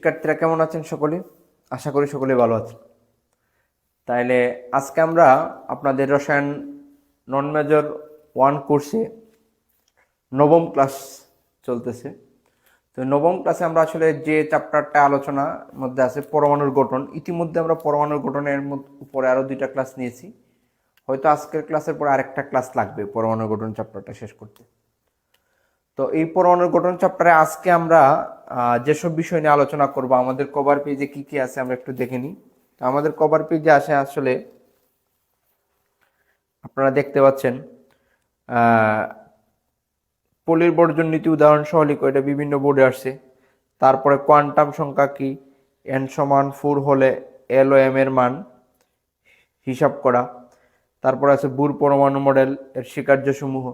শিক্ষার্থীরা কেমন আছেন সকলে? আশা করি সকলে ভালো আছেন। তাইলে আজকে আমরা আপনাদের রসায়ন নন মেজর ওয়ান কোর্সে নবম ক্লাস চলতেছে। তো নবম ক্লাসে আমরা আসলে যে চ্যাপ্টারটা আলোচনার মধ্যে আছে পরমাণুর গঠন, ইতিমধ্যে আমরা পরমাণুর গঠনের উপরে আরও দুইটা ক্লাস নিয়েছি। হয়তো আজকের ক্লাসের পরে আরেকটা ক্লাস লাগবে পরমাণুর গঠন চ্যাপ্টারটা শেষ করতে। তো এই পরমাণুর গঠন চ্যাপ্টারে আজকে আমরা যেসব বিষয় নিয়ে আলোচনা করব, আমাদের কভার পেজে কি কি আছে আমরা একটু দেখে নিই। তো আমাদের কভার পেজে আসে আসলে আপনারা দেখতে পাচ্ছেন পলির বর্জন নীতি উদাহরণ সহ লিখো, এটা বিভিন্ন বোর্ডে আসছে। তারপরে কোয়ান্টাম সংখ্যা কি? এন সমান ফোর হলে এল ও এম এর মান হিসাব করা। তারপর আছে বুর পরমাণু মডেল এর স্বীকার্যসমূহ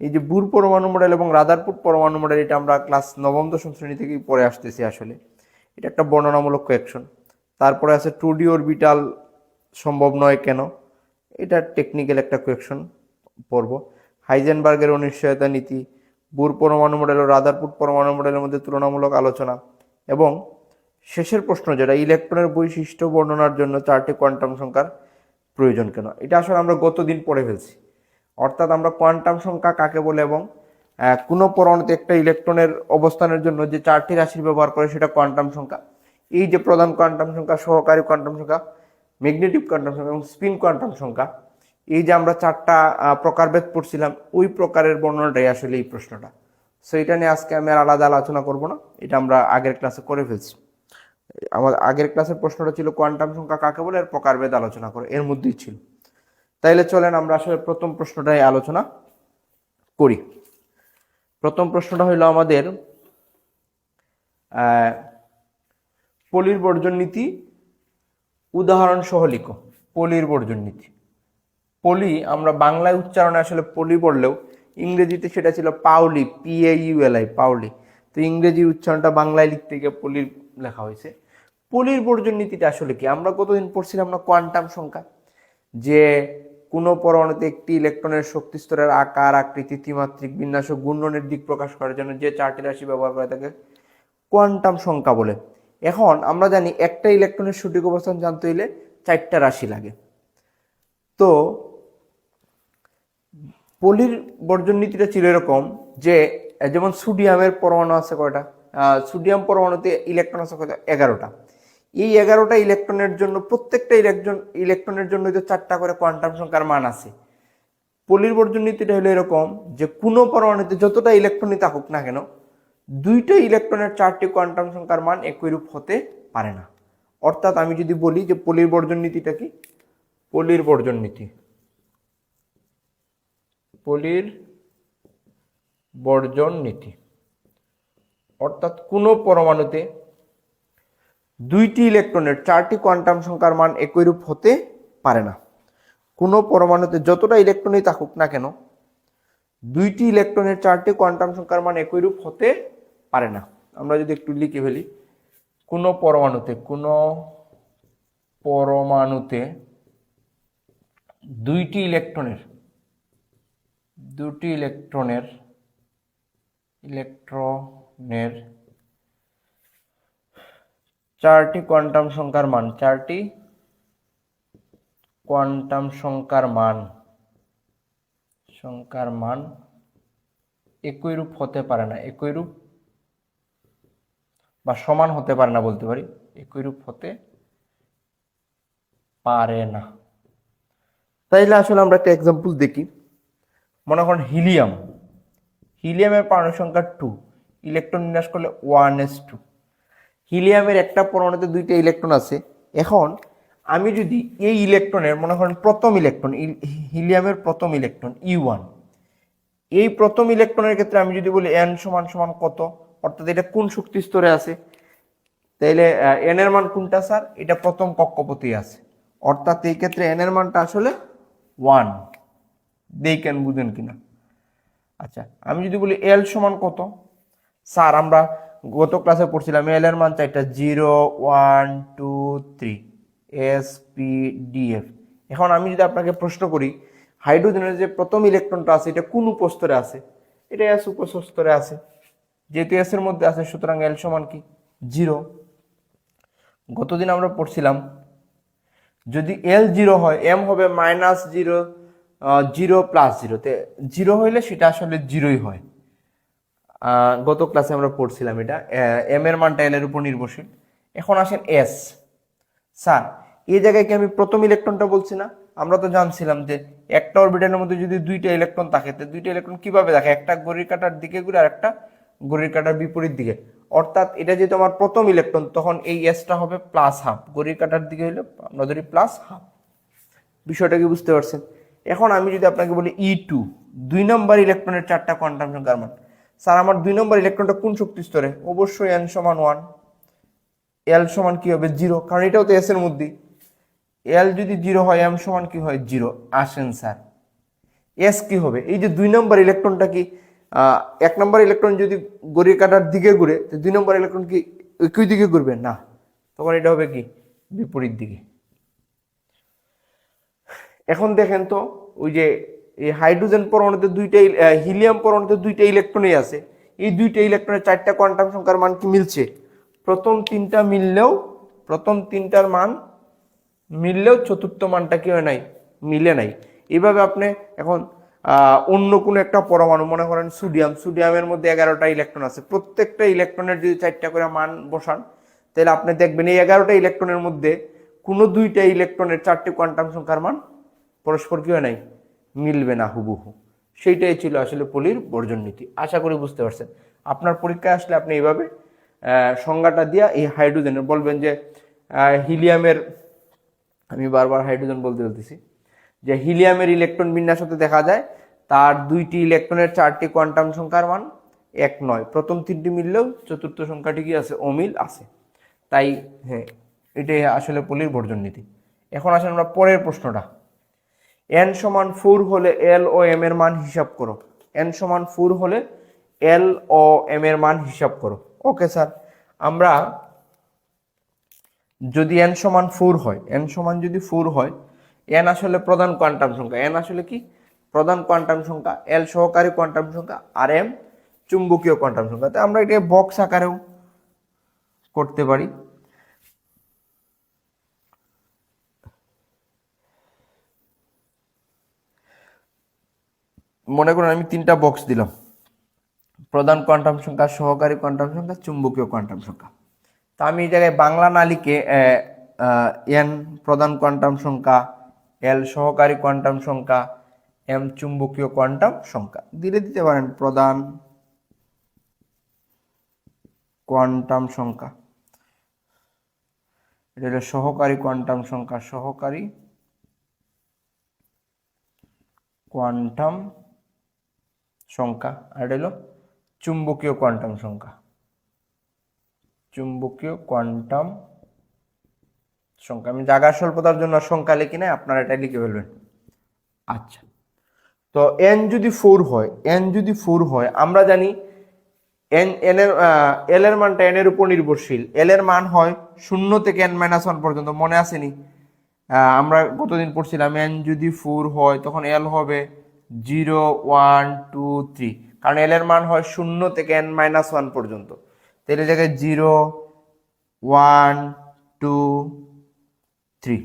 এই যে বুর পরমাণু মডেল এবং রাদারপুর পরমাণু মডেল, এটা আমরা ক্লাস নবম দশম শ্রেণি থেকেই পড়ে আসতেছি আসলে। এটা একটা বর্ণনামূলক কোয়েকশন তারপরে আছে টু ডি অরবিটাল সম্ভব নয় কেন? এটা টেকনিক্যাল একটা কোয়েকশন পড়ব। হাইজেনবার্গের অনিশ্চয়তা নীতি, বুর পরমাণু মডেল ও রাদারপুর পরমাণু মডেলের মধ্যে তুলনামূলক আলোচনা এবং শেষের প্রশ্ন যেটা, ইলেকট্রনের বৈশিষ্ট্য বর্ণনার জন্য চারটি কোয়ান্টাম সংখ্যার প্রয়োজন কেন? এটা আসলে আমরা গতদিন পড়ে ফেলছি। অর্থাৎ আমরা কোয়ান্টাম সংখ্যা কাকে বলে এবং কোনো পরমাণুতে একটা ইলেকট্রনের অবস্থানের জন্য যে চারটি রাশির ব্যবহার করে সেটা কোয়ান্টাম সংখ্যা। এই যে প্রধান কোয়ান্টাম সংখ্যা, সহকারী কোয়ান্টাম সংখ্যা, ম্যাগনেটিক কোয়ান্টাম সংখ্যা এবং স্পিন কোয়ান্টাম সংখ্যা, এই যে আমরা চারটা প্রকারভেদ পড়ছিলাম, ওই প্রকারের বর্ণনাটাই আসলে এই প্রশ্নটা। সো এটা নিয়ে আজকে আমি আর আলাদা আলোচনা করব না, এটা আমরা আগের ক্লাসে করে ফেলছি। আমার আগের ক্লাসের প্রশ্নটা ছিল কোয়ান্টাম সংখ্যা কাকে বলে এর প্রকারভেদ আলোচনা করে, এর মধ্যেই ছিল। তাইলে চলেন আমরা আসলে প্রথম প্রশ্নটাই আলোচনা করি। প্রথম প্রশ্নটা হইল আমাদের পলির বর্জন নীতি উদাহরণ সহ লিখো, পলির বর্জন নীতি। পলি, আমরা বাংলায় উচ্চারণে আসলে পলি বললেও ইংরেজিতে সেটা ছিল পাউলি পি এ ইউএলআই পাউলি। তো ইংরেজি উচ্চারণটা বাংলায় লিখতে গিয়ে পলির লেখা হয়েছে। পলির বর্জন নীতিটা আসলে কি? আমরা কতদিন পড়ছিলাম না? কোয়ান্টাম সংখ্যা। যে কোনো পরমাণুতে একটি ইলেকট্রনের শক্তি স্তরের আকার, আকৃতি, ত্রিমাত্রিক বিন্যাস ও ঘূর্ণনের দিক প্রকাশ করার জন্য যে চারটি রাশি ব্যবহার করে তাকে কোয়ান্টাম সংখ্যা বলে। এখন আমরা জানি একটা ইলেকট্রনের সঠিক অবস্থান জানতে হইলে চারটা রাশি লাগে। তো পলির বর্জন নীতিটা ছিল এরকম যে, যেমন সোডিয়ামের পরমাণু আছে কয়টা? সোডিয়াম পরমাণুতে ইলেকট্রন আছে কয়টা? এগারোটা। এই এগারোটা ইলেকট্রনের জন্য, প্রত্যেকটা ইলেকট্রন ইলেকট্রনের জন্য তো চারটা করে কোয়ান্টাম সংখ্যার মান আছে। পলির বর্জন নীতিটা হলো এরকম যে, কোনো পরমাণুতে যতটা ইলেকট্রনই থাকুক না কেন, দুইটা ইলেকট্রনের চারটি কোয়ান্টাম সংখ্যার মান একইরূপ হতে পারে না। অর্থাৎ আমি যদি বলি যে পলির বর্জন নীতিটা কি? পলির বর্জন নীতি। পলির বর্জন নীতি। অর্থাৎ কোনো পরমাণুতে দুইটি ইলেকট্রনের চারটি কোয়ান্টাম সংখ্যার মান একইরূপ হতে পারে না। কোনো পরমাণুতে যতটা ইলেকট্রনই থাকুক না কেন, দুইটি ইলেকট্রনের চারটি কোয়ান্টাম সংখ্যার মান একইরূপ হতে পারে না। আমরা যদি একটু লিখে ফেলি, কোনো পরমাণুতে কোনো পরমাণুতে দুইটি ইলেকট্রনের দুটি ইলেকট্রনের ইলেকট্রনের চারটি কোয়ান্টাম সংখ্যার মান, চারটি কোয়ান্টাম সংখ্যার মান সংখ্যার মান একই রূপ হতে পারে না একই রূপ বা সমান হতে পারে না বলতে পারি একই রূপ হতে পারে না। তাইলে আসলে আমরা একটা এক্সাম্পল দেখি। মনে করেন হিলিয়াম, হিলিয়ামের পারমাণবিক সংখ্যা টু ইলেকট্রন বিন্যাস করলে ওয়ান এস টু হিলিয়ামের একটা পরমাণুতে দুইটা ইলেকট্রন আছে। এখন আমি যদি এই ইলেকট্রনের, মনে করেন প্রথম ইলেকট্রন হিলিয়ামের প্রথম ইলেকট্রন ই ওয়ান এই প্রথম ইলেকট্রনের ক্ষেত্রে আমি যদি বলি এন সমান সমান কত? অর্থাৎ এটা কোন শক্তি স্তরে আছে? তাইলে এন এর মান কোনটা, স্যার? এটা প্রথম কক্ষপথে আছে। অর্থাৎ এই ক্ষেত্রে এন এর মানটা আসলে ওয়ান দেখেন বুঝেন কিনা। আচ্ছা আমি যদি বলি এল সমান কত? স্যার, আমরা গত ক্লাসে পড়ছিলাম এল এর মান চারটা zero, one, two, three S P D F এখন আমি যদি আপনাকে প্রশ্ন করি, হাইড্রোজেনের যে প্রথম ইলেকট্রনটা আছে, এটা কোন উপস্তরে আছে? এটা এস উপস্তরে আছে। যেহেতু এস এর মধ্যে আছে, সুতরাং এল সমান কি? জিরো। গতদিন আমরা পড়ছিলাম, যদি এল জিরো হয় এম হবে মাইনাস জিরো জিরো প্লাস জিরোতে জিরো হইলে সেটা আসলে জিরোই হয়। গত ক্লাসে আমরা পড়ছিলাম এটা। এম এর মানটা এল এর উপর নির্ভরশীল। এখন আসেন এস স্যার, এই জায়গায় কি আমি প্রথম ইলেকট্রনটা বলছি না? আমরা তো জানছিলাম যে একটা অরবিটালের মধ্যে যদি দুইটা ইলেকট্রন থাকে, তো দুইটা ইলেকট্রন কীভাবে থাকে একটা ঘড়ির কাটার দিকে ঘুরে আর একটা ঘড়ির কাটার বিপরীত দিকে। অর্থাৎ এটা যেহেতু আমার প্রথম ইলেকট্রন তখন এই এসটা হবে প্লাস হাফ ঘড়ির কাটার দিকে হলে আমরা ধরি প্লাস হাফ বিষয়টা কি বুঝতে পারছেন? এখন আমি যদি আপনাকে বলি ই টু দুই নম্বর ইলেকট্রনের চারটা কোয়ান্টাম সংখ্যার মান। স্যার, আমার দুই নম্বর ইলেকট্রনটা কোন শক্তি স্তরে? অবশ্যই এন সমান ওয়ান এল সমান কি হবে? জিরো কারণ এটাও তো এস এর মধ্যে। এল যদি জিরো হয় এম সমান কি হয়? জিরো আসেন স্যার। এস কি হবে? এই যে দুই নম্বর ইলেকট্রনটা কি এক নম্বর ইলেকট্রন যদি গড়িয়ে কাটার দিকে ঘুরে দুই নম্বর ইলেকট্রন কি একই দিকে ঘুরবে? না। তখন এটা হবে কি? বিপরীত দিকে। এখন দেখেন তো, ওই যে এই হাইড্রোজেন পরমাণুতে দুইটা হিলিয়াম পরমাণুতে দুইটা ইলেকট্রনই আছে। এই দুইটা ইলেকট্রনের চারটা কোয়ান্টাম সংখ্যার মান কি মিলছে? প্রথম তিনটা মিললেও প্রথম তিনটার মান মিললেও চতুর্থ মানটা কি হয় নাই? মিলে নাই। এভাবে আপনি এখন অন্য কোনো একটা পরমাণু, মনে করেন সোডিয়াম, সোডিয়ামের মধ্যে এগারোটা ইলেকট্রন আছে। প্রত্যেকটা ইলেকট্রনের যদি চারটা করে মান বসান, তাহলে আপনি দেখবেন এই এগারোটা ইলেকট্রনের মধ্যে কোনো দুইটা ইলেকট্রনের চারটি কোয়ান্টাম সংখ্যার মান পরস্পর কি হয় নাই? মিলবে না হুবহু। সেইটাই ছিল আসলে পলির বর্জন নীতি। আশা করি বুঝতে পারছেন। আপনার পরীক্ষায় আসলে আপনি এইভাবে সংজ্ঞাটা দিয়া এই হাইড্রোজেনের বলবেন যে হিলিয়ামের, আমি বারবার হাইড্রোজেন বলতে বলতেছি, যে হিলিয়ামের ইলেকট্রন বিন্যাস হতে দেখা যায়, তার দুইটি ইলেকট্রনের চারটি কোয়ান্টাম সংখ্যার মান এক নয়। প্রথম তিনটি মিললেও চতুর্থ সংখ্যাটি কি আছে? অমিল আছে। তাই হ্যাঁ এটাই আসলে পলির বর্জন নীতি। এখন আসেন আমরা পরের প্রশ্নটা। এন সমান ফোর হলে এল ও এম এর মান হিসাব করো। এন সমান ফোর হলে এল ও এম এর মান হিসাব করো। ওকে স্যার আমরা যদি এন সমান ফোর হয় এন সমান যদি ফোর হয় এন আসলে প্রধান কোয়ান্টাম সংখ্যা। এন আসলে কি? প্রধান কোয়ান্টাম সংখ্যা এল সহকারী কোয়ান্টাম সংখ্যা, আর এম চুম্বকীয় কোয়ান্টাম সংখ্যা। তো আমরা এটা বক্স আকারেও করতে পারি। মনে করুন আমি তিনটা বক্স দিলাম। প্রধান কোয়ান্টাম সংখ্যা, সহকারী কোয়ান্টাম সংখ্যা, চুম্বকীয় কোয়ান্টাম সংখ্যা। তা আমি এই জায়গায় বাংলা নালিকে এন প্রধান কোয়ান্টাম সংখ্যা এল সহকারী কোয়ান্টাম সংখ্যা এম চুম্বকীয় কোয়ান্টাম সংখ্যা। দিলে দিতে পারেন, প্রধান কোয়ান্টাম সংখ্যা। এটা সহকারী কোয়ান্টাম সংখ্যা, সহকারী কোয়ান্টাম সংখ্যা, আর এটা হলো চুম্বকীয় কোয়ান্টাম সংখ্যা। চুম্বকীয় কোয়ান্টাম সংখ্যা। আমি জায়গা স্বল্পতার জন্য সংখ্যা লিখি না আপনারা এটা লিখে ফেলবেন। আচ্ছা। তো এন যদি ফোর হয় এন যদি ফোর হয়, আমরা জানি এন এন এর এল এর মানটা এন এর উপর নির্ভরশীল। এল এর মান হয় শূন্য থেকে এন মাইনাস ওয়ান পর্যন্ত, মনে আসেনি। আমরা গতদিন পড়ছিলাম এন যদি ফোর হয়, তখন এল হবে জিরো ওয়ান টু থ্রি। কারণ এল এর মান হয় শূন্য থেকে এন মাইনাস ওয়ান পর্যন্ত। তাহলে জায়গায় জিরো ওয়ান টু থ্রি।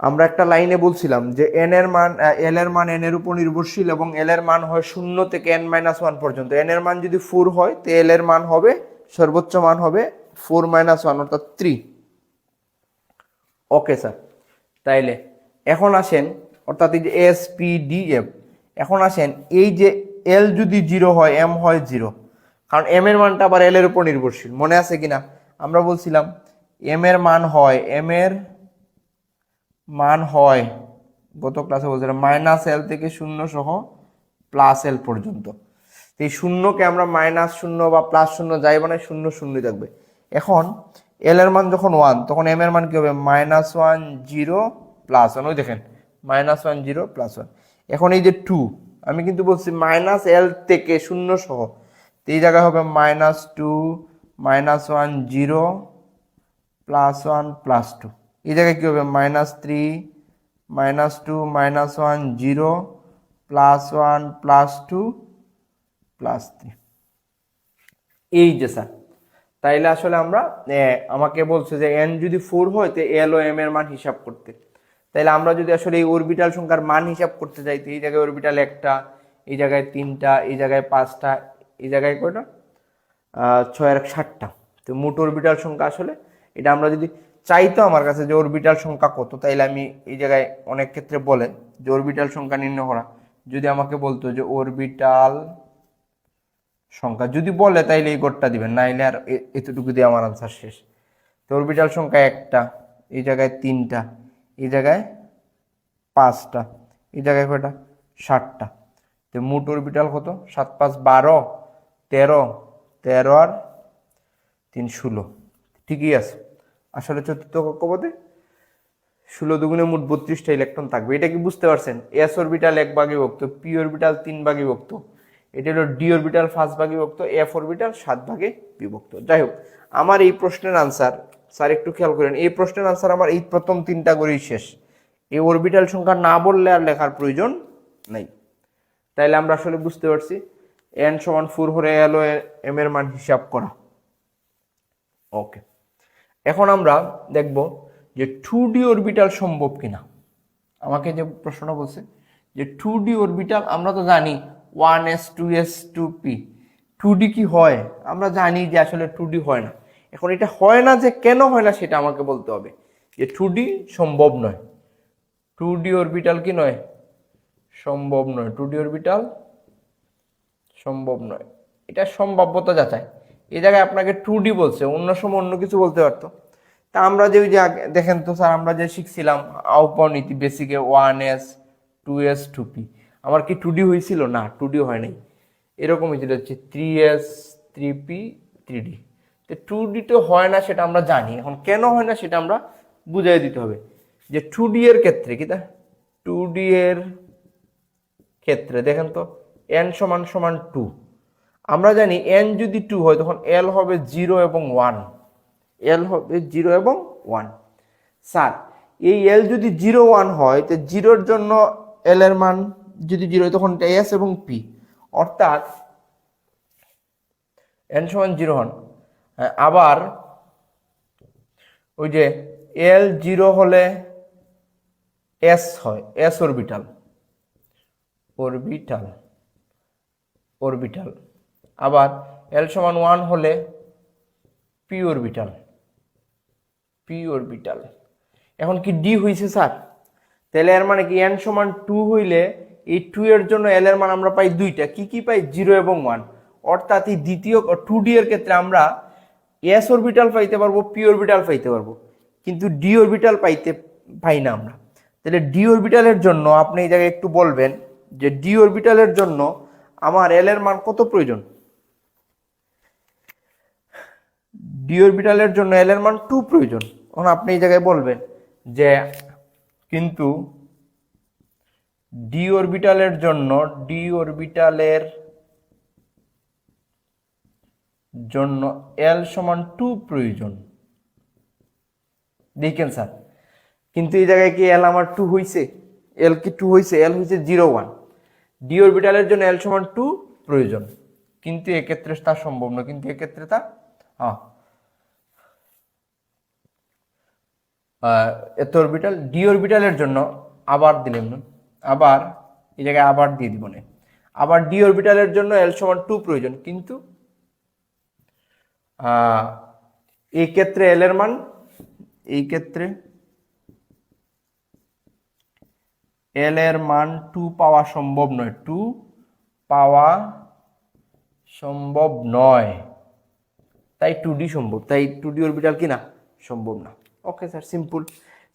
আমরা একটা লাইনে বলছিলাম যে এন এর মান এল এর মান এন এর উপর নির্ভরশীল এবং এল এর মান হয় শূন্য থেকে এন মাইনাস ওয়ান পর্যন্ত। এন এর মান যদি ফোর হয়, তো এল এর মান হবে, সর্বোচ্চ মান হবে ফোর মাইনাস ওয়ান অর্থাৎ থ্রি ওকে স্যার তাইলে, এখন আসেন অর্থাৎ এই যে এস পি ডি এফ এখন আসেন, এই যে এল যদি জিরো হয় এম হয় জিরো কারণ এম এর মানটা আবার এল এর উপর নির্ভরশীল। মনে আছে কিনা? আমরা বলছিলাম এম এর মান হয় এম এর মান হয়, গত ক্লাসে বলছিলাম মাইনাস এল থেকে শূন্য সহ প্লাস এল পর্যন্ত। এই শূন্যকে আমরা মাইনাস শূন্য বা প্লাস শূন্য যাই বানাই শূন্য শূন্য থাকবে। এখন এল এর মান যখন ওয়ান তখন এম এর মান কি হবে? Minus one zero plus one ওই দেখেন minus one zero plus one. এখন এই যে টু, আমি কিন্তু বলছি মাইনাস এল থেকে শূন্য সহ। এই জায়গায় হবে minus two, minus one zero, plus one, plus two. এই জায়গায় কী হবে? Minus three, minus two, minus one zero, plus one, plus two, plus three. এই যে স্যার, তাইলে আসলে আমরা আমাকে বলছে যে এন যদি ফোর হয়, তো এল ও এম এর মান হিসাব করতে। তাইলে আমরা যদি আসলে এই অরবিটাল সংখ্যার মান হিসাব করতে তো এই জায়গায় অরবিটাল একটা, এই জায়গায় তিনটা, এই জায়গায় পাঁচটা, এই জায়গায় কয়টা? ছয় এক ষাটটা তো মোট অরবিটাল সংখ্যা আসলে, এটা আমরা যদি চাইতো আমার কাছে যে অরবিটাল সংখ্যা কত, তাইলে আমি এই জায়গায় অনেক ক্ষেত্রে বলে যে অরবিটাল সংখ্যা নির্ণয় করা। যদি আমাকে বলতো যে অরবিটাল সংখ্যা, যদি বলে তাইলে এই গড়টা দিবেন, নাইলে আর এতটুকু দিয়ে আমার আনসার শেষ। তো অরবিটাল সংখ্যা একটা, এই জায়গায় তিনটা এই জায়গায় পাঁচটা, এই জায়গায় কয়টা? ষাটটা তো মোট অরবিটাল কত? সাত, পাঁচ, বারো, তেরো তেরো আর তিন, ষোলো। ঠিকই আছে। আসলে চতুর্থ কক্ষপথে ষোলো দুগুণে মোট বত্রিশটা ইলেকট্রন থাকবে। এটা কি বুঝতে পারছেন? এস অরবিটাল এক ভাগে বিভক্ত পি অরবিটাল তিন ভাগে বিভক্ত। এটা হলো ডি অরবিটাল পাঁচ ভাগে বিভক্ত এফ অরবিটাল সাত ভাগে বিভক্ত। যাই হোক, আমার এই প্রশ্নের আনসার স্যার, একটু খেয়াল করেন, এই প্রশ্নের আনসার আমার এই প্রথম তিনটা করেই শেষ। এই অরবিটাল সংখ্যা না বললে আর লেখার প্রয়োজন নেই। তাইলে আমরা আসলে বুঝতে পারছি এন সমান ফোর হরে এল এম এর মান হিসাব করা। ওকে এখন আমরা দেখব যে টু ডি অরবিটাল সম্ভব কিনা। আমাকে যে প্রশ্নটা বলছে যে টু ডি অরবিটাল আমরা তো জানি one S two S two P two D কি হয়? আমরা জানি যে আসলে টু ডি হয় না। এখন এটা হয় না যে কেন হয় না সেটা আমাকে বলতে হবে। যে টু ডি সম্ভব নয়। টু ডি অরবিটাল কি নয়? সম্ভব নয়। টু ডি অরবিটাল সম্ভব নয়। এটা সম্ভাব্যতা যাচাই। এ জায়গায় আপনাকে টু ডি বলছে, অন্য সময় অন্য কিছু বলতে পারতো। তা আমরা যে ওই যে দেখেন তো স্যার, আমরা যে শিখছিলাম আউপনীতি বেসিকে one S two S two P আমার কি টু ডি হয়েছিল? না টু ডি হয় নাই। এরকম হয়েছিল হচ্ছে three S three P three D two D তো হয় না সেটা আমরা জানি। এখন কেন হয় না সেটা আমরা বুঝাই দিতে হবে। যে টু ডি এর ক্ষেত্রে কি তা? টু ডি এর ক্ষেত্রে দেখেন তো এন সমান সমান টু আমরা জানি এন যদি টু হয় তখন এল হবে জিরো এবং ওয়ান এল হবে জিরো এবং ওয়ান স্যার, এই এল যদি জিরো ওয়ান হয়, তো জিরোর জন্য এল এর মান যদি জিরো হয় তখন এস এবং পি অর্থাৎ এন সমান জিরো হন। আবার ওই যে এল জিরো হলে এস হয় এস অরবিটাল অরবিটাল অরবিটাল আবার এল সমান ওয়ান হলে পি অরবিটাল পি অরবিটাল এখন কি ডি হয়েছে স্যার? তাহলে এর মানে কি এন সমান টু হইলে এই টু এর জন্য এল এর মান আমরা পাই দুইটা। কি কি পাই? জিরো এবং ওয়ান অর্থাৎ এই দ্বিতীয় টু ডি এর ক্ষেত্রে আমরা এস অরবিটাল পাইতে পারব পি অরবিটাল পাইতে পারব। কিন্তু ডি অরবিটাল পাইতে পাই না আমরা। তাহলে ডি অরবিটালের জন্য আপনি এই জায়গায় একটু বলবেন যে ডি অরবিটালের জন্য আমার এল এর মান কত প্রয়োজন? ডি অরবিটালের জন্য এল এর মান টু প্রয়োজন। তখন আপনি এই জায়গায় বলবেন যে কিন্তু ডি অরবিটালের জন্য ডি অরবিটালের জন্য এল সমান টু প্রয়োজন। দেখেন স্যার, কিন্তু এই জায়গায় কি এল আমার টু হইছে? এল কি টু হইছে? এল হইছে জিরো ওয়ান ডি অরবিটালের জন্য এল সমান টু প্রয়োজন। কিন্তু এক্ষেত্রে তা সম্ভব না, কিন্তু এক্ষেত্রে তা হ্যাঁ। এত অরবিটাল ডি অরবিটালের জন্য আবার দিলেন না। আবার, এই জায়গায় আবার দিয়ে দিব না। আবার ডি অরবিটালের জন্য এল সমান টু প্রয়োজন, কিন্তু এই ক্ষেত্রে এল এর মান, এই ক্ষেত্রে এল এর মান টু পাওয়া সম্ভব নয় টু পাওয়া সম্ভব নয়। তাই টু ডি সম্ভব, তাই টু ডি অরবিটাল কি না সম্ভব না। ওকে স্যার সিম্পল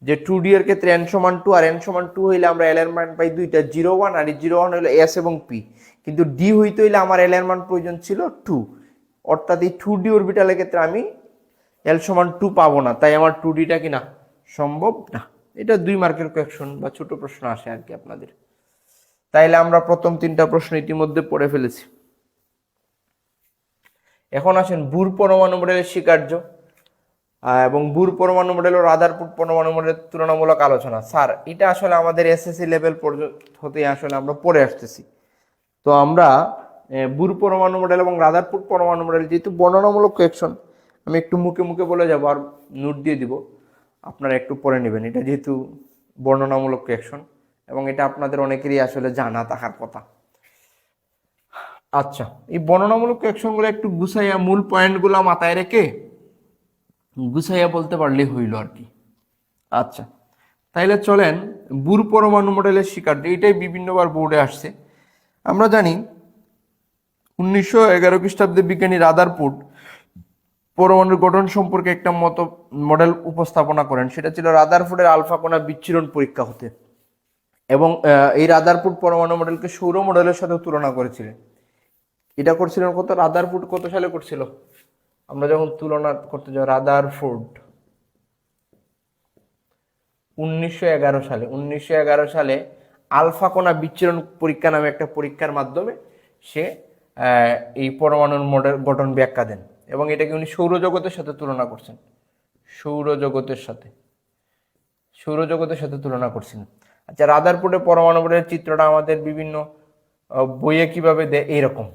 যে টু ডি এর ক্ষেত্রে এন সমান টু আর এন সমান টু হইলে আমরা এল এর মান পাই দুইটা জিরো ওয়ান আর জিরো ওয়ান হইলে এস এবং পি কিন্তু ডি হইতে হইলে আমার এল এর মান প্রয়োজন ছিল টু অর্থাৎ এই টু ডি অরবিটালের ক্ষেত্রে আমি এল সমান টু পাবো না। তাই আমার টু ডিটা কি না? সম্ভব না। এটা দুই মার্কের কোয়েকশন বা ছোট প্রশ্ন আসে আর কি আপনাদের। তাইলে আমরা প্রথম তিনটা প্রশ্ন ইতিমধ্যে পড়ে ফেলেছি। এখন আসেন বুর পরমাণু মডেলের স্বীকার্য। এবং বুর পরমাণু মডেল ও রাদারপুর পরমাণু মডেলের তুলনামূলক আলোচনা। স্যার, এটা আসলে আমাদের এসএসসি লেভেল পর্যন্ত হতে আসলে আমরা পড়ে আসতেছি। তো আমরা বুর পরমাণু মডেল এবং রাদারপুর পরমাণু মডেল যেহেতু বর্ণনামূলক কোয়েকশন আমি একটু মুখে মুখে বলে যাব আর নোট দিয়ে দিব। আপনারা একটু পড়ে নেবেন, এটা যেহেতু বর্ণনামূলক রিয়াকশন এবং এটা আপনাদের অনেকেরই আসলে জানা থাকার কথা। আচ্ছা এই বর্ণনামূলক রিয়াকশনগুলো একটু গুছাইয়া মূল পয়েন্টগুলো মাথায় রেখে গুছাইয়া বলতে পারলেই হইল আর কি। আচ্ছা তাইলে চলেন বুর পরমাণু মডেলের শিকার, এইটাই বিভিন্নবার বোর্ডে আসছে। আমরা জানি উনিশশো এগারো খ্রিস্টাব্দে বিজ্ঞানী রাদারপুট পরমাণুর গঠন সম্পর্কে একটা মত মডেল উপস্থাপনা করেন। সেটা ছিল রাদারফুডের আলফা কণা বিচ্ছিরণ পরীক্ষা হতে। এবং এই রাদারপুট পরমাণু মডেলকে সৌর মডেলের সাথে তুলনা করেছিলেন। এটা করছিলেন কত? রাদারফুড কত সালে করছিল? আমরা যখন তুলনা করতে যাই রাদারফুড উনিশশো এগারো সালে। উনিশশো এগারো সালে আলফা কণা বিচ্ছিরণ পরীক্ষা নামে একটা পরীক্ষার মাধ্যমে সে এই পরমাণুর মডেল গঠন ব্যাখ্যা দেন এবং এটাকে উনি সৌরজগতের সাথে তুলনা করছেন। সৌরজগতের সাথে। সৌরজগতের সাথে তুলনা করছেন। আচ্ছা রাদারপুরে পরমাণু মডেলের চিত্রটা আমাদের বিভিন্ন বইয়ে কীভাবে দেয় এইরকম।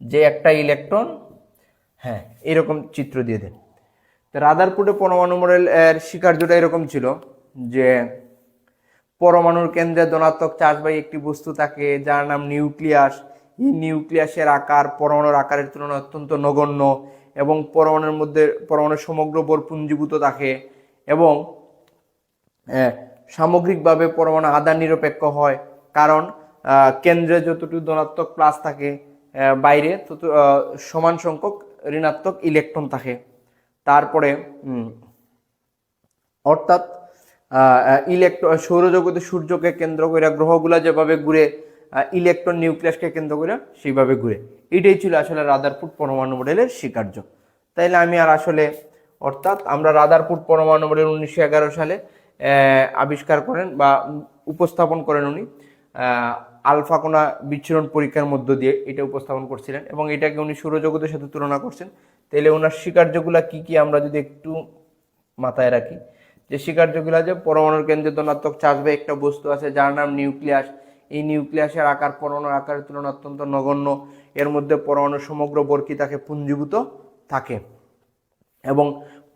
যে একটা ইলেকট্রন হ্যাঁ এরকম চিত্র দিয়ে দেন। তো রাদারপুরে পরমাণু মডেল এর স্বীকার্যটা এরকম ছিল যে পরমাণুর কেন্দ্রে ধনাত্মক চার্জবাহী একটি বস্তু থাকে যার নাম নিউক্লিয়াস। এই নিউক্লিয়াসের আকার, পরমাণুর আকারের তুলনায় অত্যন্ত নগণ্য এবং পরমাণুর মধ্যে, পরমাণুর সমগ্র বর পুঞ্জীভূত থাকে এবং সামগ্রিকভাবে পরমাণু আদান নিরপেক্ষ হয় কারণ কেন্দ্রে যতটুকু ধনাত্মক প্লাস থাকে বাইরে তত সমান সংখ্যক ঋণাত্মক ইলেকট্রন থাকে। তারপরে অর্থাৎ ইলেকট্রন সৌরজগতে সূর্যকে কেন্দ্র করে গ্রহগুলা যেভাবে ঘুরে ইলেকট্রন নিউক্লিয়াসকে কেন্দ্র করে সেইভাবে ঘুরে। এটাই ছিল আসলে রাদারপুট পরমাণু মডেলের স্বীকার্য। তাইলে আমি আর আসলে, অর্থাৎ আমরা রাদারপুট পরমাণু মডেল উনিশশো এগারো সালে আবিষ্কার করেন বা উপস্থাপন করেন উনি। আলফা কোনা বিচ্ছুরণ পরীক্ষার মধ্য দিয়ে এটা উপস্থাপন করছিলেন এবং এটাকে উনি সৌরজগতের সাথে তুলনা করছেন। তাহলে ওনার স্বীকার্যগুলো কি কি আমরা যদি একটু মাথায় রাখি, যে স্বীকার্যগুলা যে পরমাণুর কেন্দ্রে ধনাত্মক চার্জ বা একটা বস্তু আছে, যার নাম নিউক্লিয়াস এই নিউক্লিয়াসের আকার, পরমাণুর আকারের তুলনায় অত্যন্ত নগণ্য। এর মধ্যে পরমাণু সমগ্র বর্কি তাকে পুঞ্জীভূত থাকে এবং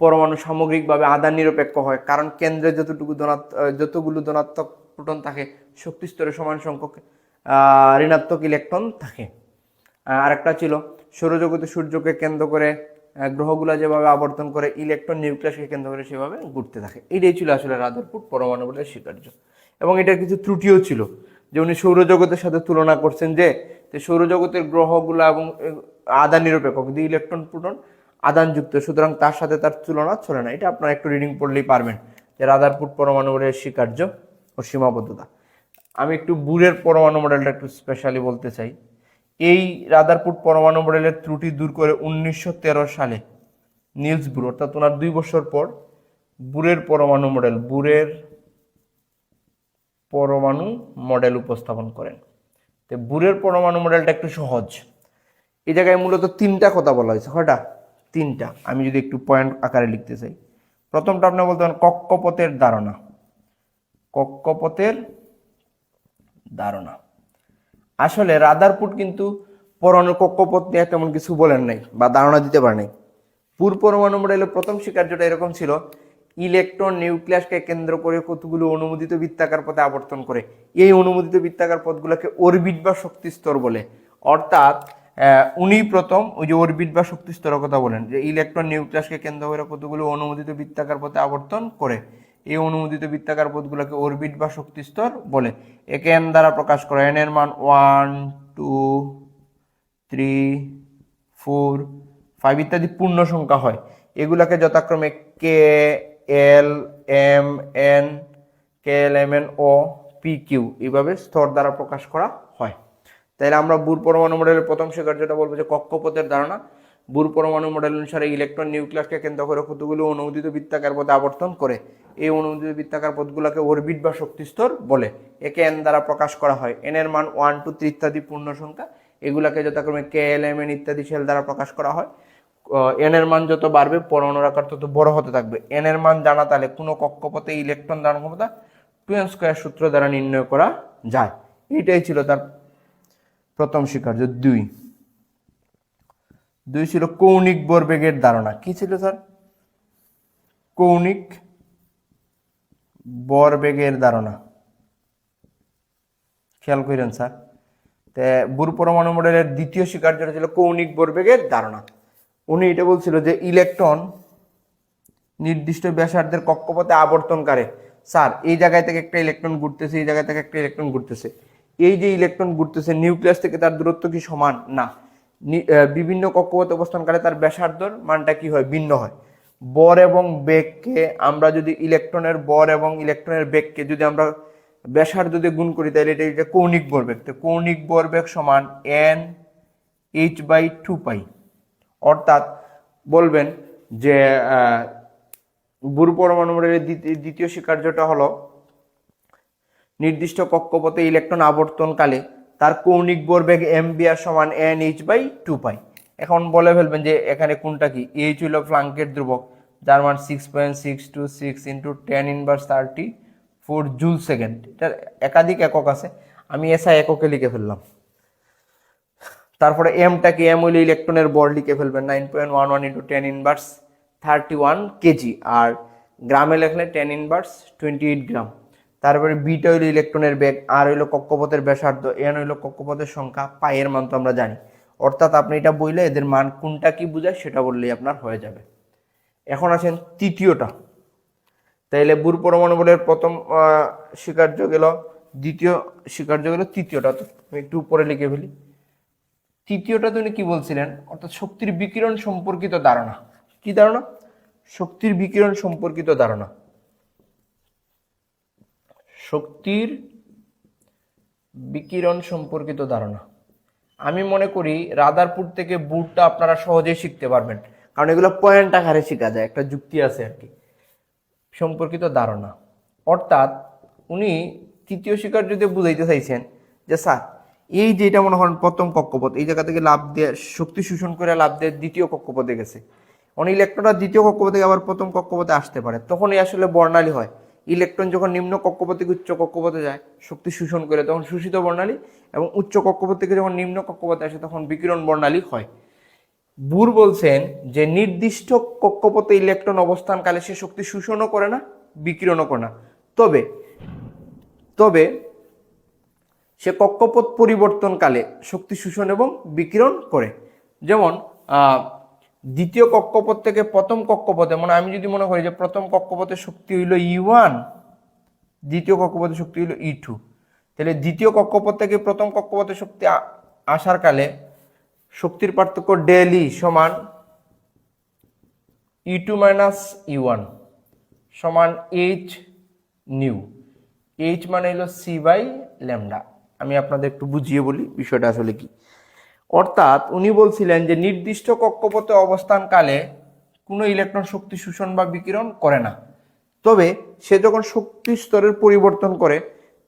পরমাণু সামগ্রিকভাবে আধান নিরপেক্ষ হয়, কারণ কেন্দ্রে যতটুকু ধনাত্ম যতগুলো ধনাত্মক প্রোটন থাকে শক্তি স্তরে সমান সংখ্যক ঋণাত্মক ইলেকট্রন থাকে। আরেকটা ছিল, সৌরজগতে সূর্যকে কেন্দ্র করে গ্রহগুলা যেভাবে আবর্তন করে, ইলেকট্রন নিউক্লিয়াসকে কেন্দ্র করে সেভাবে ঘুরতে থাকে। এটাই ছিল আসলে রাদারপুট পরমাণু বলে স্বীকার্য। এবং এটার কিছু ত্রুটিও ছিল। যে উনি সৌরজগতের সাথে তুলনা করছেন যে সৌরজগতের গ্রহগুলো এবং আধান নিরপেক্ষ, কিন্তু ইলেকট্রন, প্রোটন আদানযুক্ত, সুতরাং তার সাথে তার তুলনা চলে না। এটা আপনারা একটু রিডিং পড়লেই পারবেন যে রাদারপুট পরমাণু মডেলের স্বীকার্য ও সীমাবদ্ধতা। আমি একটু বুরের পরমাণু মডেলটা একটু স্পেশালি বলতে চাই। এই রাদারপুট পরমাণু মডেলের ত্রুটি দূর করে উনিশশো তেরো সালে নিলস বুর অর্থাৎ ওনার দুই বছর পর বুরের পরমাণু মডেল বুরের পরমাণু মডেল উপস্থাপন করেন। তো বুরের পরমাণু মডেলটা একটু সহজ। এই জায়গায় মূলত তিনটা কথা বলা হয়েছে, কয়টা? তিনটা। আমি যদি একটু পয়েন্ট আকারে লিখতে চাই। প্রথমটা আপনি বলতে পারেন কক্ষপথের ধারণা। কক্ষপথের ধারণা। আসলে রাদারপুট কিন্তু পরমাণু কক্ষপথ নিয়ে তেমন কিছু বলেন নাই বা ধারণা দিতে পারে নাই। পূর্ব পরমাণু মডেলের প্রথম স্বীকার্যটা এরকম ছিল ইলেকট্রন নিউক্লিয়াসকে কেন্দ্র করে কতগুলো অনুমোদিত বৃত্তাকার পথে আবর্তন করে? এই অনুমোদিত বৃত্তাকার পথগুলোকে অরবিট বা শক্তি স্তর বলে। অর্থাৎ উনি প্রথম ওই যে অরবিট বা শক্তি স্তরের কথা বলেন, যে ইলেকট্রন নিউক্লিয়াসকে কেন্দ্র করে কতগুলো অনুমোদিত বৃত্তাকার পথে আবর্তন করে। এই অনুমোদিত বৃত্তাকার পথগুলোকে অরবিট বা শক্তি স্তর বলে। একে এন দ্বারা প্রকাশ করে। এন এর মান one two three four five ইত্যাদি পূর্ণ সংখ্যা হয়। এগুলাকে যথাক্রমে K L M N K L M N O P Q এইভাবে স্তর দ্বারা প্রকাশ করা হয়। তাইলে আমরা বুর পরমাণু মডেলের প্রথম স্বীকার্যটা বলব যে কক্ষপথের ধারণা। বুর পরমাণু মডেল অনুসারে ইলেকট্রন নিউক্লিয়াসকে কেন্দ্র করে কতগুলো অনুমোদিত বৃত্তাকার পথে আবর্তন করে। এই অনুমোদিত বৃত্তাকার পথগুলোকে অরবিট বা শক্তিস্তর বলে। একে এন দ্বারা প্রকাশ করা হয়। এন এর মান ওয়ান টু থ্রি ইত্যাদি পূর্ণ সংখ্যা এগুলাকে যথাক্রমে কে এল এম এন ইত্যাদি সেল দ্বারা প্রকাশ করা হয়। এন এর মান যত বাড়বে, পরমাণুর আকার তত বড় হতে থাকবে। এন এর মান জানা তাহলে কোনো কক্ষপথে ইলেকট্রন ধারণ ক্ষমতা টু এন স্কোয়ার সূত্র দ্বারা নির্ণয় করা যায়। এইটাই ছিল তার প্রথম স্বীকার্য দুই। দুই ছিল কৌণিক ভরবেগের ধারণা। কি ছিল স্যার? কৌণিক ভরবেগের ধারণা। খেয়াল করেন স্যার। তে বুর পরমাণু মডেলের দ্বিতীয় স্বীকার্যটা ছিল কৌণিক ভরবেগের ধারণা। উনি এটা বলছিল যে ইলেকট্রন নির্দিষ্ট ব্যাসার্ধের কক্ষপথে আবর্তনকারে স্যার, এই জায়গায় থেকে একটা ইলেকট্রন ঘুরতেছে, এই জায়গায় থেকে একটা ইলেকট্রন ঘুরতেছে। এই যে ইলেকট্রন ঘুরতেছে, নিউক্লিয়াস থেকে তার দূরত্ব কি সমান? না। বিভিন্ন কক্ষপথে অবস্থানকালে তার ব্যাসার্ধর মানটা কি হয়? ভিন্ন হয়। বর এবং বেগকে আমরা যদি ইলেকট্রনের বর এবং ইলেকট্রনের বেগকে যদি আমরা ব্যাসার্ধ দিয়ে গুণ করি, তাহলে এটা এটা কৌণিক ভরবেগ তো কৌণিক ভরবেগ সমান N H by two pi. অর্থাৎ বলবেন যে বুড় পরমাণু মডেলের দ্বিতীয়- দ্বিতীয় স্বীকার্যটা হলো, নির্দিষ্ট কক্ষপথে ইলেকট্রন আবর্তনকালে তার কৌণিক ভরবেগ এম বিআর সমান N H by two pi এখন বলে ফেলবেন যে, এখানে কোনটা কি? এইচ হইল ফ্লাঙ্কের ধ্রুবক, যার মান six point six two six into ten inverse thirty four joule second এটার একাধিক একক আছে। আমি এসআই এককে লিখে ফেললাম। তারপরে এমটা কি এম হইলে ইলেকট্রনের বর লিখে ফেলবেন nine point one one into ten inverse thirty one K G আর গ্রামে লেখলে ten inverse twenty eight gram তারপরে বিটা হইল ইলেকট্রনের বেগ আর হইল কক্ষপথের ব্যাসার্ধ এন হইল কক্ষপথের সংখ্যা পায়ের মান তো আমরা জানি। অর্থাৎ আপনি এটা বললে এদের মান কোনটা কি বোঝায় সেটা বললেই আপনার হয়ে যাবে। এখন আছেন তৃতীয়টা। তাইলে বুর পরমাণু বলের প্রথম স্বীকার্য গেল, দ্বিতীয় স্বীকার্য গেল তৃতীয়টা। তো আমি একটু উপরে লিখে ফেলি। তৃতীয়টা তিনি কি বলছিলেন? অর্থাৎ শক্তির বিকিরণ সম্পর্কিত ধারণা। কি ধারণা? শক্তির বিকিরণ সম্পর্কিত ধারণা। শক্তির বিকিরণ সম্পর্কিত ধারণা। আমি মনে করি রাদারপুর থেকে বুটটা আপনারা সহজেই শিখতে পারবেন। কারণ এগুলো পয়েন্ট আকারে শেখা যায়, একটা যুক্তি আছে আর কি। সম্পর্কিত ধারণা। অর্থাৎ উনি তৃতীয় শিকার যদি বুঝাইতে চাইছেন যে, স্যার এই যে এটা মনে করেন প্রথম কক্ষপথ, এই জায়গা থেকে লাভ দিয়ে শক্তি শোষণ করে লাভ দিয়ে দ্বিতীয় কক্ষপথে গেছে। অনেক ইলেকট্রনটা দ্বিতীয় কক্ষপথে আবার প্রথম কক্ষপথে আসতে পারে। তখনই আসলে বর্ণালী হয়। ইলেকট্রন যখন নিম্ন কক্ষপথ থেকে উচ্চ কক্ষপথে যায়, শক্তি শোষণ করে তখন শোষিত বর্ণালী এবং উচ্চ কক্ষপথ থেকে যখন নিম্ন কক্ষপথে আসে তখন বিকিরণ বর্ণালী হয়। বুর বলছেন যে নির্দিষ্ট কক্ষপথে ইলেকট্রন অবস্থানকালে সে শক্তি শোষণও করে না, বিকিরণও করে না। তবে তবে সে কক্ষপথ পরিবর্তনকালে শক্তি শোষণ এবং বিকিরণ করে। যেমন দ্বিতীয় কক্ষপথ থেকে প্রথম কক্ষপথে মানে আমি যদি মনে করি যে প্রথম কক্ষপথে শক্তি হইল ই ওয়ান দ্বিতীয় কক্ষপথের শক্তি হইল ই টু তাহলে দ্বিতীয় কক্ষপথ থেকে প্রথম কক্ষপথের শক্তি আসার কালে শক্তির পার্থক্য ডেলি সমান E two minus E one সমান এইচ নিউ এইচ মানে হলো সি বাই ল্যামডা আমি আপনাদের একটু বুঝিয়ে বলি বিষয়টা আসলে কি। অর্থাৎ উনি বলছিলেন যে নির্দিষ্ট কক্ষপথে অবস্থানকালে কোনো ইলেকট্রন শক্তি শোষণ বা বিকিরণ করে না। তবে সে যখন শক্তি স্তরের পরিবর্তন করে,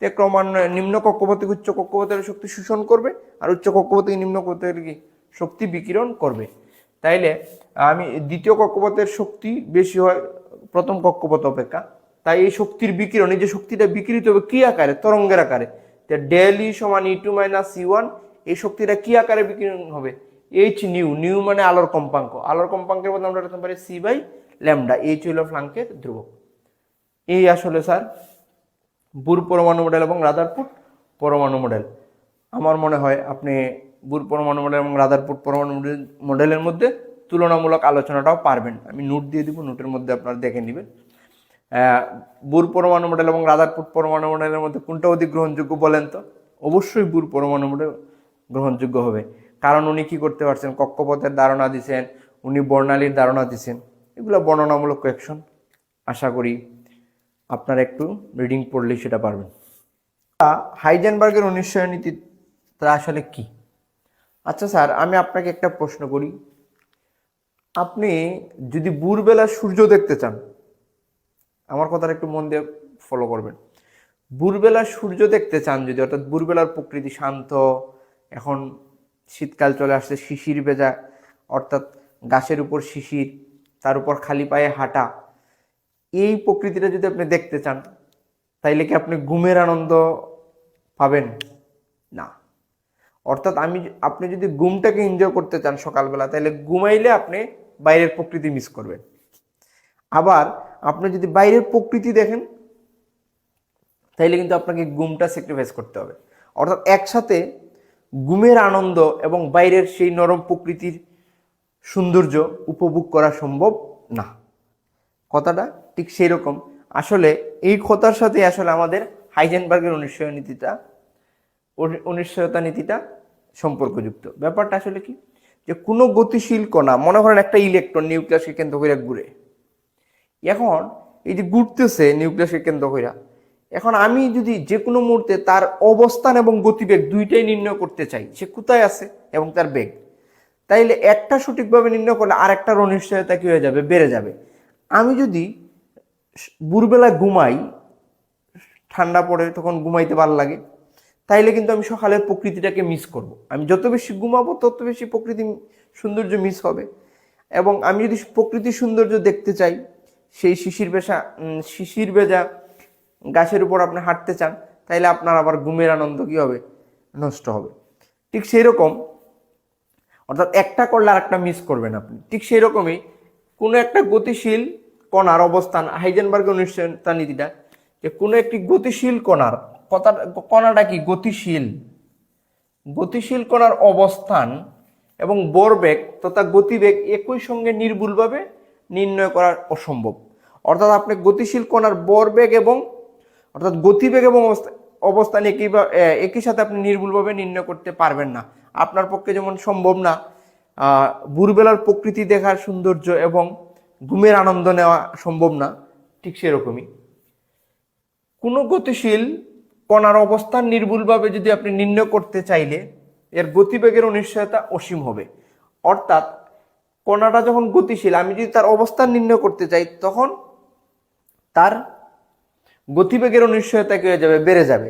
তে ক্রমান্বয়ে নিম্ন কক্ষপথ উচ্চ কক্ষপথের শক্তি শোষণ করবে আর উচ্চ কক্ষপথ নিম্ন কক্ষপথের শক্তি বিকিরণ করবে। তাইলে আমি দ্বিতীয় কক্ষপথের শক্তি বেশি হয় প্রথম কক্ষপথ অপেক্ষা। তাই এই শক্তির বিকিরণ যে শক্তিটা বিকিরিত হবে কী আকারে? তরঙ্গের আকারে। তা ডেলি সমান E two minus C one এই শক্তিটা কি আকারে বিকিরণ হবে? এইচ নিউ নিউ মানে আলোর কম্পাঙ্ক। আলোর কম্পাঙ্কের মধ্যে আমরা রাখতে পারি সি বাই ল্যামডা এইচ হইল ফ্লাঙ্কের ধ্রুবক। এই আসলে স্যার, বুর পরমাণু মডেল এবং রাদারপুট পরমাণু মডেল। আমার মনে হয় আপনি বুর পরমাণু মডেল এবং রাদারপুট পরমাণু মডেল, মডেলের মধ্যে তুলনামূলক আলোচনাটাও পারবেন। আমি নোট দিয়ে দিব নোটের মধ্যে আপনারা দেখে নেবেন। বুর পরমাণু মডেল এবং রাদারপুর পরমাণু মডেলের মধ্যে কোনটা অধিক গ্রহণযোগ্য বলেন তো? অবশ্যই বুর পরমাণু মডেল গ্রহণযোগ্য হবে। কারণ উনি কী করতে পারছেন? কক্ষপথের ধারণা দিছেন, উনি বর্ণালীর ধারণা দিছেন। এগুলো বর্ণনামূলক কোয়েকশন আশা করি আপনারা একটু রিডিং পড়লেই সেটা পারবেন। হাইজেনবার্গের অনিশ্চয় নীতি তা আসলে কি? আচ্ছা স্যার, আমি আপনাকে একটা প্রশ্ন করি। আপনি যদি ভোরবেলা সূর্য দেখতে চান আমার কথাটা একটু মন দিয়ে ফলো করবেন। ভোরবেলা সূর্য দেখতে চান যদি, অর্থাৎ ভোরবেলার প্রকৃতি শান্ত, এখন শীতকাল চলে আসছে, শিশির ভেজা, অর্থাৎ গাছের উপর শিশির, তার উপর খালি পায়ে হাঁটা, এই প্রকৃতিটা যদি আপনি দেখতে চান, তাইলে কি আপনি ঘুমের আনন্দ পাবেন? না। অর্থাৎ আমি আপনি যদি ঘুমটাকে এনজয় করতে চান সকালবেলা তাহলে ঘুমাইলে আপনি বাইরের প্রকৃতি মিস করবেন। আবার আপনি যদি বাইরের প্রকৃতি দেখেন, তাইলে কিন্তু আপনাকে ঘুমটা স্যাক্রিফাইস করতে হবে। অর্থাৎ একসাথে ঘুমের আনন্দ এবং বাইরের সেই নরম প্রকৃতির সৌন্দর্য উপভোগ করা সম্ভব না। কথাটা ঠিক সেই রকম আসলে এই কথার সাথে আসলে আমাদের হাইজেনবার্গের অনিশ্চয় নীতিটা অনি- অনিশ্চয়তা নীতিটা সম্পর্কযুক্ত। ব্যাপারটা আসলে কি? যে কোনো গতিশীল কণা, মনে করেন একটা ইলেকট্রন নিউক্লিয়াসকে কেন্দ্র করে ঘুরে এখন এই যে ঘুরতেছে নিউক্লিয়াসকে কেন্দ্র করে এখন আমি যদি যে কোনো মুহূর্তে তার অবস্থান এবং গতিবেগ দুইটাই নির্ণয় করতে চাই, সে কোথায় আছে এবং তার বেগ? তাইলে একটা সঠিকভাবে নির্ণয় করলে আর একটার অনিশ্চয়তা কী হয়ে যাবে? বেড়ে যাবে। আমি যদি ভোরবেলা ঘুমাই, ঠান্ডা পড়ে তখন ঘুমাইতে ভালো লাগে, তাইলে কিন্তু আমি সকালের প্রকৃতিটাকে মিস করব। আমি যত বেশি ঘুমাবো, তত বেশি প্রকৃতি সৌন্দর্য মিস হবে। এবং আমি যদি প্রকৃতির সৌন্দর্য দেখতে চাই সেই শিশির বেশা শিশির বেজা গাছের উপর আপনি হাঁটতে চান, তাইলে আপনার আবার ঘুমের আনন্দ কি হবে? নষ্ট হবে। ঠিক সেই রকম অর্থাৎ একটা করলে আর একটা মিস করবেন আপনি। ঠিক সেই রকমই কোনো একটা গতিশীল কণার অবস্থান, হাইজেনবার্গের অনিশ্চয়তা নীতিটা যে কোনো একটি গতিশীল কণার কথা কণাটা কি? গতিশীল। গতিশীল কণার অবস্থান এবং বরবেগ তথা গতিবেগ একই সঙ্গে নির্ভুলভাবে নির্ণয় করা অসম্ভব। অর্থাৎ আপনি গতিশীল কণার বরবেগ এবং, অর্থাৎ গতিবেগ এবং অবস্থা- অবস্থান একই একই সাথে আপনি নির্ভুলভাবে নির্ণয় করতে পারবেন না। আপনার পক্ষে যেমন সম্ভব না ভোরবেলার প্রকৃতি দেখার সৌন্দর্য এবং ঘুমের আনন্দ নেওয়া সম্ভব না, ঠিক সেরকমই। কোনো গতিশীল কণার অবস্থান নির্ভুলভাবে যদি আপনি নির্ণয় করতে চাইলে, এর গতিবেগের অনিশ্চয়তা অসীম হবে। অর্থাৎ কণাটা যখন গতিশীল, আমি যদি তার অবস্থান নির্ণয় করতে চাই, তখন তার গতিবেগের অনিশ্চয়তা কি হয়ে যাবে? বেড়ে যাবে।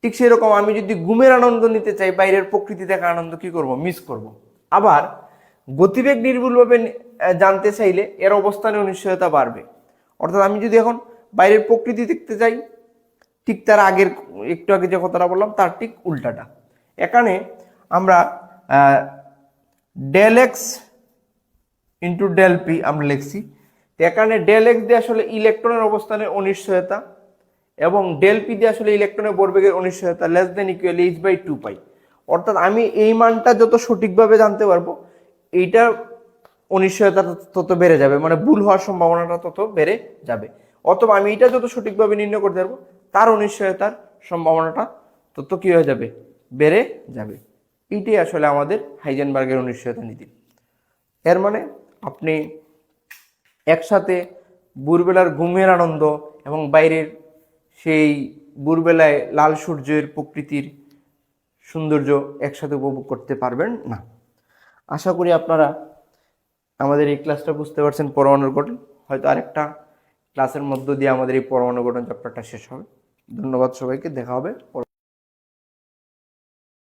ঠিক সেরকম আমি যদি ঘুমের আনন্দ নিতে চাই, বাইরের প্রকৃতি দেখা আনন্দ কি করব? মিস করব। আবার গতিবেগ নির্ভুলভাবে জানতে চাইলে এর অবস্থানে অনিশ্চয়তা বাড়বে। অর্থাৎ আমি যদি এখন বাইরের প্রকৃতি দেখতে চাই, ঠিক তার আগের, একটু আগে যে কথাটা বললাম, তার ঠিক উল্টাটা। এখানে আমরা del X into del P আমরা লিখছি। তো এখানে ডেল এক্স দিয়ে আসলে ইলেকট্রনের অবস্থানের অনিশ্চয়তা এবং ডেল পি দিয়ে আসলে ইলেকট্রনের বর্বেগের অনিশ্চয়তা less than equal H by two pi অর্থাৎ আমি এই মানটা যত সঠিকভাবে জানতে পারব, এইটা অনিশ্চয়তা তত বেড়ে যাবে মানে ভুল হওয়ার সম্ভাবনাটা তত বেড়ে যাবে। অথবা আমি এটা যত সঠিকভাবে নির্ণয় করতে পারব, তার অনিশ্চয়তার সম্ভাবনাটা তত কী হয়ে যাবে? বেড়ে যাবে। এইটাই আসলে আমাদের হাইজেনবার্গের অনিশ্চয়তা নীতি। এর মানে আপনি একসাথে ভোরবেলার ঘুমের আনন্দ এবং বাইরের সেই ভোরবেলায় লাল সূর্যের প্রকৃতির সৌন্দর্য একসাথে উপভোগ করতে পারবেন না। আশা করি আপনারা আমাদের এই ক্লাসটা বুঝতে পারছেন পরমাণুর গঠন। হয়তো আরেকটা ক্লাসের মধ্য দিয়ে আমাদের এই পরমাণু গঠন চ্যাপ্টারটা শেষ হবে। ধন্যবাদ সবাইকে, দেখা হবে